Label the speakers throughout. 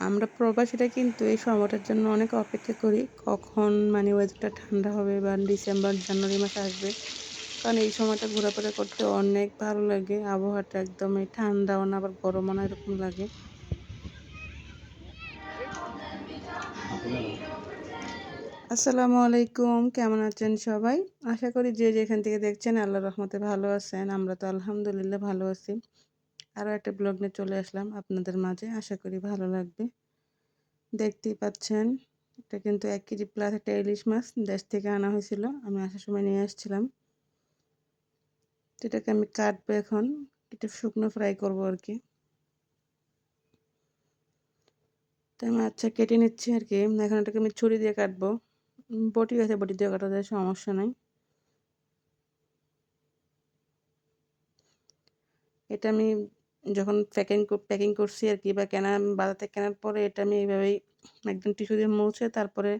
Speaker 1: আমরা প্রবাসীরা কিন্তু এই সময়টার জন্য অনেক অপেক্ষা করি কখন মানে ওয়েদারটা ঠান্ডা হবে বা ডিসেম্বর, জানুয়ারি মাস আসবে। কারণ এই সময়টা ঘোরাফেরা করতে অনেক ভালো লাগে। আবহাওয়াটা একদমই ঠান্ডাও না আবার গরমও না এরকম লাগে। আসসালামু আলাইকুম, কেমন আছেন সবাই? আশা করি যে যেখান থেকে দেখছেন আল্লাহ রহমতে ভালো আছেন। আমরা তো আলহামদুলিল্লাহ ভালো আছি। আরও একটা ব্লগ নিয়ে চলে আসলাম আপনাদের মাঝে। আশা করি ভালো লাগবে। দেখতেই পাচ্ছেন, এটা কিন্তু এক কেজি প্লাস একটা ইলিশ মাছ দেশ থেকে আনা হয়েছিল। আমি আসার সময় নিয়ে আসছিলাম। এটাকে আমি কাটবো এখন। একটু শুকনো ফ্রাই করব আর কি। তো আমি আচ্ছা কেটে নিচ্ছি আর কি। এখন এটাকে আমি ছুরি দিয়ে কাটবো। বটি আছে, বটি দিয়ে কাটা যায়, সমস্যা নাই। এটা আমি যখন প্যাকিং প্যাকিং করছি আর কি বা কেনা বাজার থেকে কেনার পরে এটা আমি এইভাবেই একদম টিস্যু দিয়ে মুছে তারপরে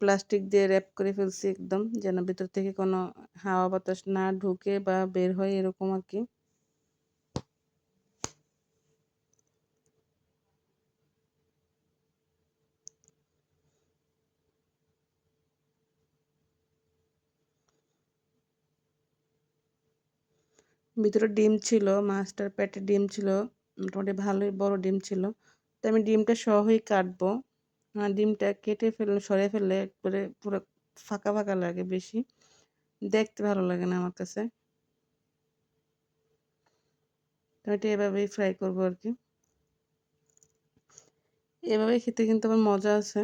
Speaker 1: প্লাস্টিক দিয়ে র্যাপ করে ফেলছি একদম, যেন ভিতর থেকে কোনো হাওয়া বাতাস না ঢুকে বা বের হয় এরকম আর কি। ভিতরে ডিম ছিল, মাছটার পেটে ডিম ছিল, মোটামুটি ভালোই বড় ডিম ছিল। তো আমি ডিমটা সহই কাটবো। ডিমটা কেটে ফেললে সরে ফেললে একবারে পুরো ফাঁকা ফাঁকা লাগে বেশি। দেখতে ভালো লাগে না আমার কাছে। তো এটা এভাবেই ফ্রাই করব আর কি। এভাবে খেতে কিন্তু আমার মজা আছে।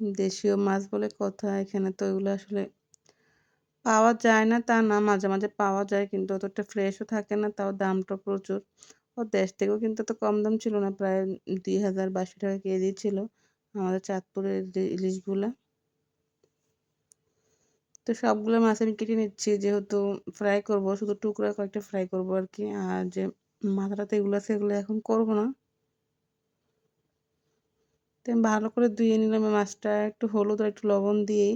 Speaker 1: দেশীয় মাছ বলে কথা, এখানে তো ওইগুলো আসলে পাওয়া যায় না, তা না, মাঝে মাঝে পাওয়া যায় কিন্তু অতটা ফ্রেশও থাকে না, তাও দামটা প্রচুর। ও দেশ থেকেও কিন্তু তো কম দাম ছিল না, প্রায় দুই হাজার বাষট্টি টাকা কেজি ছিল আমাদের চাঁদপুরের ইলিশগুলা। তো সবগুলো মাছ আমি কেটে নিচ্ছি, যেহেতু ফ্রাই করব, শুধু টুকরা কয়েকটা ফ্রাই করব আর কি আর যে মাথাটাতে এগুলো আছে এগুলো এখন করব না। তো ভালো করে ধুয়ে নিলাম মাছটা, একটু হলুদ আর একটু লবণ দিয়েই।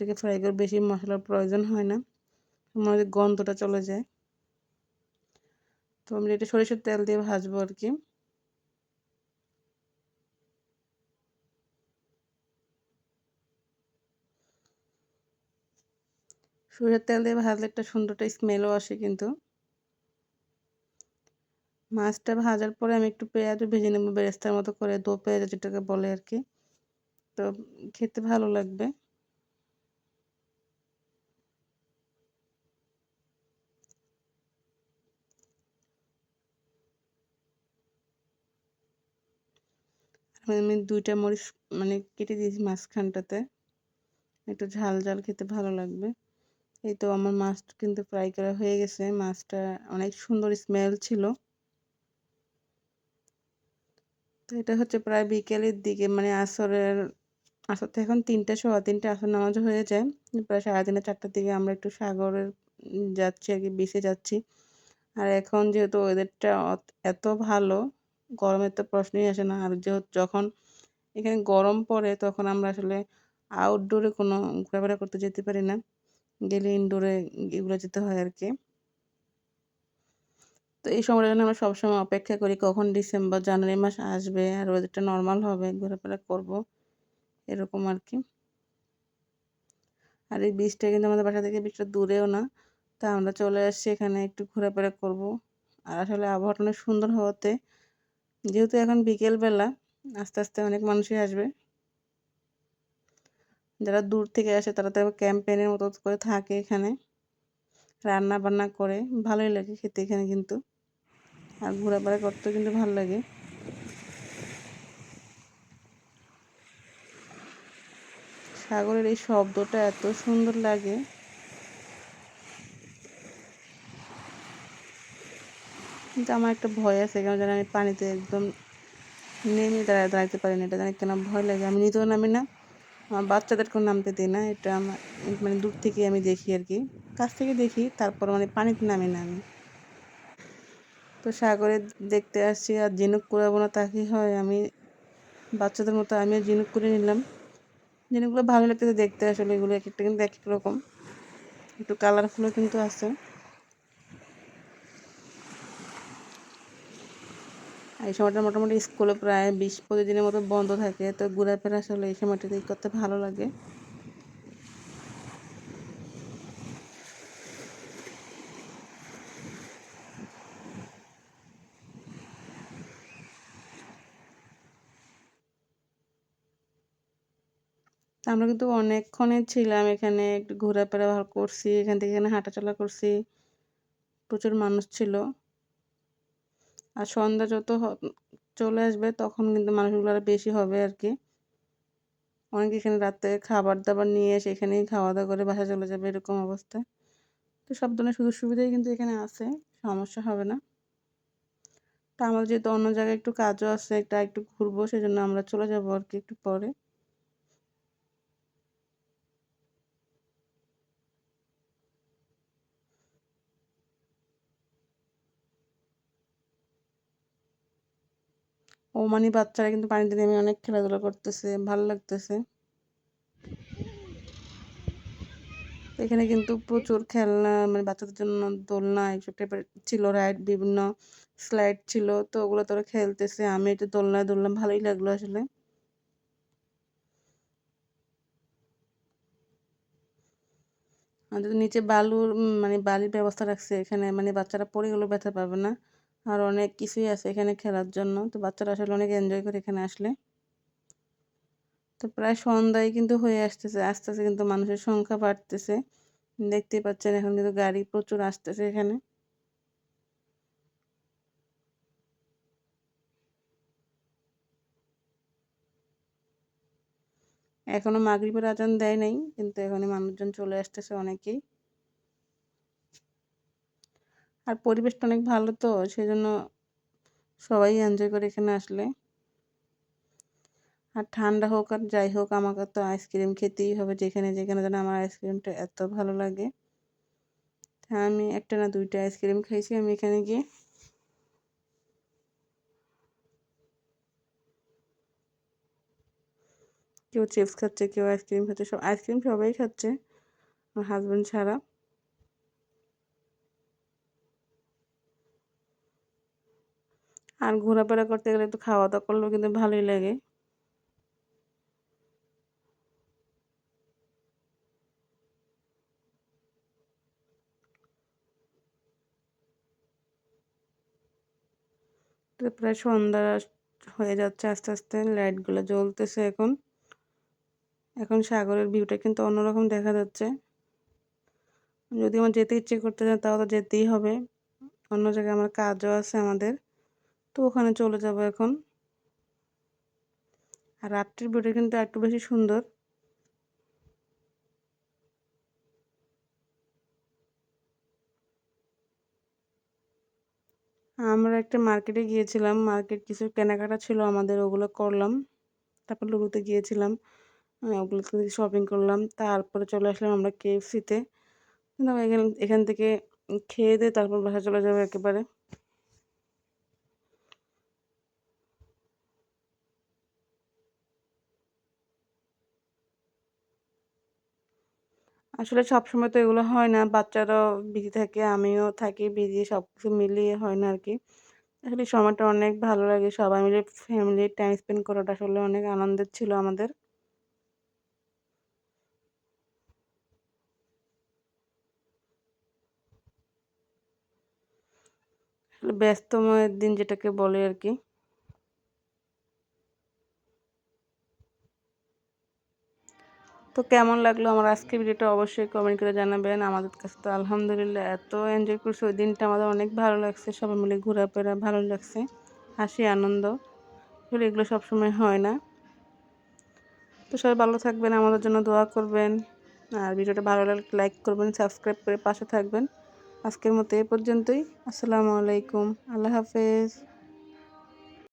Speaker 1: এটাকে ফ্রাই করে বেশি মশলার প্রয়োজন হয় না। আমাদের গন্ধটা চলে যায়। তো আমি এটা সরিষার তেল দিয়ে ভাজবো আর কি। সরিষার তেল দিয়ে ভাজলে একটা সুন্দর স্মেলও আসে কিন্তু। মাছটা ভাজার পরে আমি একটু পেঁয়াজও ভেজে নেব, বেরেস্তার মতো করে, দো পেঁয়াজ যেটাকে বলে আর কি। তো খেতে ভালো লাগবে। আমি দুইটা মরিচ মানে কেটে দিয়েছি মাঝখানটাতে। একটু ঝাল ঝাল খেতে ভালো লাগবে। এই তো আমার মাছটা কিন্তু ফ্রাই করা হয়ে গেছে। মাছটা অনেক সুন্দর স্মেল ছিল। তো এটা হচ্ছে প্রায় বিকেলের দিকে মানে আসরের, আসর তো এখন তিনটে সোয়া তিনটে আসর নামাজ হয়ে যায়। প্রায় সাড়ে তিনটে চারটার দিকে আমরা একটু সাগরের যাচ্ছি আর কি বিচে যাচ্ছি। আর এখন যেহেতু ওয়েদারটা এত ভালো গরমের তো প্রশ্নই আসে না। আর যেহেতু যখন এখানে গরম পড়ে, তখন আমরা আসলে আউটডোরে কোনো ঘোরাফেরা করতে যেতে পারি না। গেলে ইনডোরে এগুলো যেতে হয় আর কি। তো এই সময়টা জন্য আমরা সবসময় অপেক্ষা করি কখন ডিসেম্বর জানুয়ারি মাস আসবে আর ওয়েদারটা নর্মাল হবে, ঘোরাফেরা করব, এরকম আর কি। আর এই বীজটা কিন্তু আমাদের বাসা থেকে বীজটা দূরেও না। তা আমরা চলে আসছি এখানে একটু ঘোরাফেরা করব। আর আসলে আবহাওয়াটা অনেক সুন্দর হওয়াতে যেহেতু এখন বিকেলবেলা, আস্তে আস্তে অনেক মানুষই আসবে। যারা দূর থেকে আসে তারা তো ক্যাম্পেনের মতো করে থাকে এখানে। রান্না বান্না করে, ভালোই লাগে খেতে এখানে কিন্তু। আর ঘোরাফেরা করতেও কিন্তু ভালো লাগে। সাগরের এই শব্দটা এত সুন্দর লাগে। কিন্তু আমার একটা ভয় আছে, কেন জানি আমি পানিতে একদম নেমে দাঁড়ায়, দাঁড়াইতে পারি না। এটা জানি কেন ভয় লাগে, আমি নিজেও নামি না, আমার বাচ্চাদেরকেও নামতে দিই না, এটা আমার মানে দূর থেকে আমি দেখি আর কি। কাছ থেকে দেখি, তারপর মানে পানিতে নামি না আমি। তো সাগরে দেখতে আসছি, আর জিনুক করাবো না তা কি হয়? আমি বাচ্চাদের মতো আমিও জিনুক করে নিলাম। ঝিনুকগুলো ভালো লাগতেছে দেখতে, আসলে এগুলো এক একটা কিন্তু এক এক রকম। একটু কালারফুলও কিন্তু আছে। এই সময়টা মোটামুটি স্কুলে প্রায় বিশ পঁচিশ দিনের মতো বন্ধ থাকে, তো ঘোরাফেরা আসলে এই সময়টাতে করতে ভালো লাগে। আমরা কিন্তু অনেকক্ষণই ছিলাম এখানে, একটু ঘোরাফেরা করছি, এখান থেকে এখানে হাঁটাচলা করছি। প্রচুর মানুষ ছিল। আর সন্ধ্যা যত চলে আসবে তখন কিন্তু মানুষগুলো আরও বেশি হবে আর কি অনেকে এখানে রাতে খাবার দাবার নিয়ে এসে এখানেই খাওয়া দাওয়া করে বাসা চলে যাবে এরকম অবস্থা। তো সব ধরনের সুযোগ সুবিধাই কিন্তু এখানে আছে, সমস্যা হবে না। তা আমার যেহেতু অন্য জায়গায় একটু কাজও আছে, একটা একটু ঘুরবো, সেজন্য আমরা চলে যাব আর কি একটু পরে। ওমানি বাচ্চারা কিন্তু পানিতে নেমে অনেক খেলাধুলা করতেছে, ভালো লাগতেছে। এখানে কিন্তু প্রচুর খেলনা মানে বাচ্চাদের জন্য দোলনা, এইসব টাইপের ছিল রাইড বিভিন্ন স্লাইড ছিল, তো ওগুলো তোরা খেলতেছে। আমি এটা দোলনায় দোললাম ভালোই লাগল আসলে। আমাদের নিচে বালুর মানে বালির ব্যবস্থা রাখছে এখানে মানে বাচ্চারা পড়ে গেলেও ব্যথা পাবে না। আর অনেক কিছুই আছে এখানে খেলার জন্য। তো বাচ্চারা আসলে অনেক এনজয় করে এখানে আসলে। তো প্রায় সন্ধ্যায় কিন্তু হয়ে আসতেছে আস্তে আস্তে কিন্তু মানুষের সংখ্যা বাড়তেছে। দেখতেই পাচ্ছেন এখন কিন্তু গাড়ি প্রচুর আসতেছে এখানে। এখনও মাগরিবের আজান দেয় নাই, কিন্তু এখানে মানুষজন চলে আসতেছে অনেকেই। আর পরিবেশটা অনেক ভালো তো সেই জন্য সবাই এনজয় করে এখানে আসলে। আর ঠান্ডা হোক আর যাই হোক, আমাকে তো আইসক্রিম খেতেই হবে যেখানে যেখানে যেন আমার আইসক্রিমটা এত ভালো লাগে। হ্যাঁ আমি একটা না দুইটা আইসক্রিম খাইছি আমি এখানে গিয়ে। কেউ চিপস খাচ্ছে, কেউ আইসক্রিম খাচ্ছে, সব আইসক্রিম সবাই খাচ্ছে, আমার হাজব্যান্ড ছাড়া। আর ঘোরাফেরা করতে গেলে একটু খাওয়া দাওয়া করলেও কিন্তু ভালোই লাগে। প্রায় সন্ধ্যা হয়ে যাচ্ছে আস্তে আস্তে, লাইটগুলো জ্বলতেছে এখন। এখন সাগরের ভিউটা কিন্তু অন্যরকম দেখা যাচ্ছে। যদি আমার যেতে ইচ্ছে করতে চায় তাহলে যেতেই হবে। অন্য জায়গায় আমার কাজও আছে আমাদের। তো ওখানে চলে যাব এখন। আর রাত্রির ভিউটা কিন্তু একটু বেশি সুন্দর। আমরা একটা মার্কেটে গিয়েছিলাম, মার্কেট কিছু কেনাকাটা ছিল আমাদের, ওগুলো করলাম। তারপর লুলুতে গিয়েছিলাম ওগুলো শপিং করলাম, তারপরে চলে আসলাম আমরা কেএফসিতে এখান এখান থেকে খেয়ে দিয়ে তারপর বাসা চলে যাব একেবারে। আসলে সবসময় তো এগুলো হয় না। বাচ্চারাও বিজি থাকে, আমিও থাকি বিজি সব কিছু মিলিয়ে হয় না আর কি আসলে সময়টা অনেক ভালো লাগে। সবাই মিলে ফ্যামিলি টাইম স্পেন্ড করাটা আসলে অনেক আনন্দের ছিল আমাদের। ব্যস্তময়ের দিন যেটাকে বলে আর কি তো কেমন লাগল আমার আজকে ভিডিওটা অবশ্যই কমেন্ট করে জানাবেন। আমাদের কাছে তো আলহামদুলিল্লাহ এত এনজয় করছি। ওই দিনটা আমাদের অনেক ভালো লাগছে। সবাই মিলে ঘোরাফেরা ভালো লাগছে। হাসি, আনন্দ। আসলে এগুলো সবসময় হয় না। তো সবাই ভালো থাকবেন, আমাদের জন্য দোয়া করবেন। আর ভিডিওটা ভালো লাগলে লাইক করবেন সাবস্ক্রাইব করে পাশে থাকবেন। আজকের মতো এ পর্যন্তই। আসসালামু আলাইকুম। আল্লাহ হাফেজ।